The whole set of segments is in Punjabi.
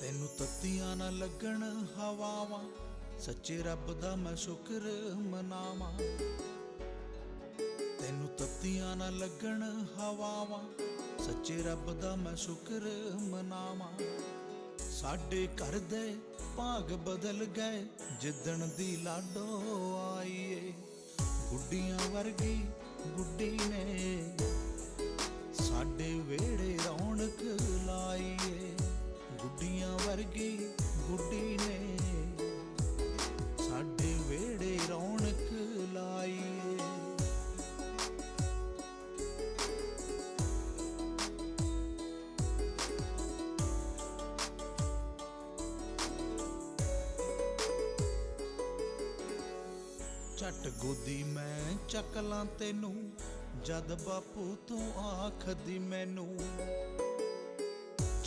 ਤੈਨੂੰ ਤੱਤੀਆਂ ਨਾ ਲੱਗਣ ਹਵਾਵਾਂ। ਸੱਚੇ ਰੱਬ ਦਾ ਮੈਂ ਸ਼ੁਕਰ ਮਨਾਵਾਂ। ਤੈਨੂੰ ਤੱਤੀਆਂ ਨਾ ਲੱਗਣ ਹਵਾਵਾਂ। ਸੱਚੇ ਰੱਬ ਦਾ ਮੈਂ ਸ਼ੁਕਰ ਮਨਾਵਾਂ। ਸਾਡੇ ਘਰ ਦੇ ਭਾਗ ਬਦਲ ਗਏ, ਜਿੱਦਣ ਦੀ ਲਾਡੋ ਆਈਏ। ਗੁੱਡੀਆਂ ਵਰਗੀ ਗੁੱਡੀ ਨੇ ਗੁੱਡੀਆਂ ਵਰਗੀ ਗੁੱਡੀ ਨੇ। ਸਾਡੇ ਵੇੜੇ ਰੌਣਕ ਲਾਈਏ। ਝਟ ਗੋਦੀ ਮੈਂ ਚੱਕ ਲਾਂ ਤੈਨੂੰ। ਜਦ ਬਾਪੂ ਤੂੰ ਆਖਦੀ ਮੈਨੂੰ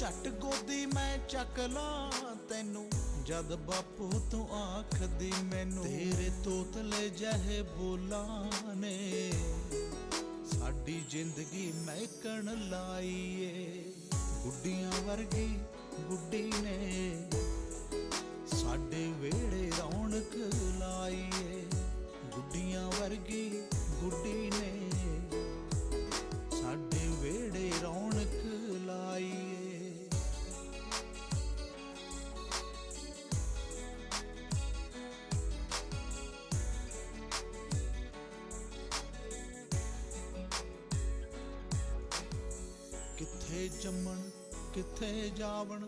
ਝਟ ਗੋਦੀ ਮੈਂ ਚੱਕਲਾਂ ਤੈਨੂੰ। ਜਦ ਬਾਪੂ ਤੂੰ ਆਖਦੀ ਮੈਨੂੰ, ਤੇਰੇ ਤੋਤਲੇ ਜਹੇ ਬੋਲਾਂ ਨੇ। ਸਾਡੀ ਜ਼ਿੰਦਗੀ ਮਹਿਕਣ ਲਾਈਏ। ਗੁੱਡੀਆਂ ਵਰਗੀ ਗੁੱਡੀ ਨੇ। ਸਾਡੇ ਵੇ ਕਿੱਥੇ ਜੰਮਣ, ਕਿੱਥੇ ਜਾਵਣ,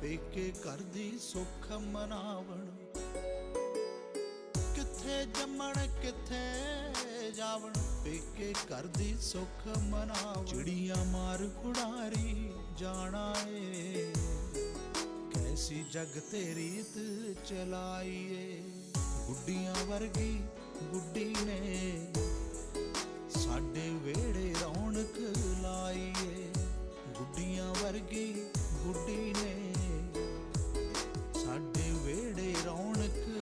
ਪੇਕੇ ਘਰ ਦੀ ਸੁੱਖ ਮਨਾਵਣ। ਕਿੱਥੇ ਜੰਮਣ, ਕਿੱਥੇ ਜਾਵਣ, ਪੇਕੇ ਘਰ ਦੀ ਸੁੱਖ ਮਨਾਵਣ। ਚਿੜੀਆਂ ਮਾਰ ਉਡਾਰੀ ਜਾਣਾ ਏ, ਕੈਸੀ ਜਗ ਤੇ ਰੀਤ ਚਲਾਈਏ। ਗੁੱਡੀਆਂ ਵਰਗੀ ਗੁੱਡੀ ਨੇ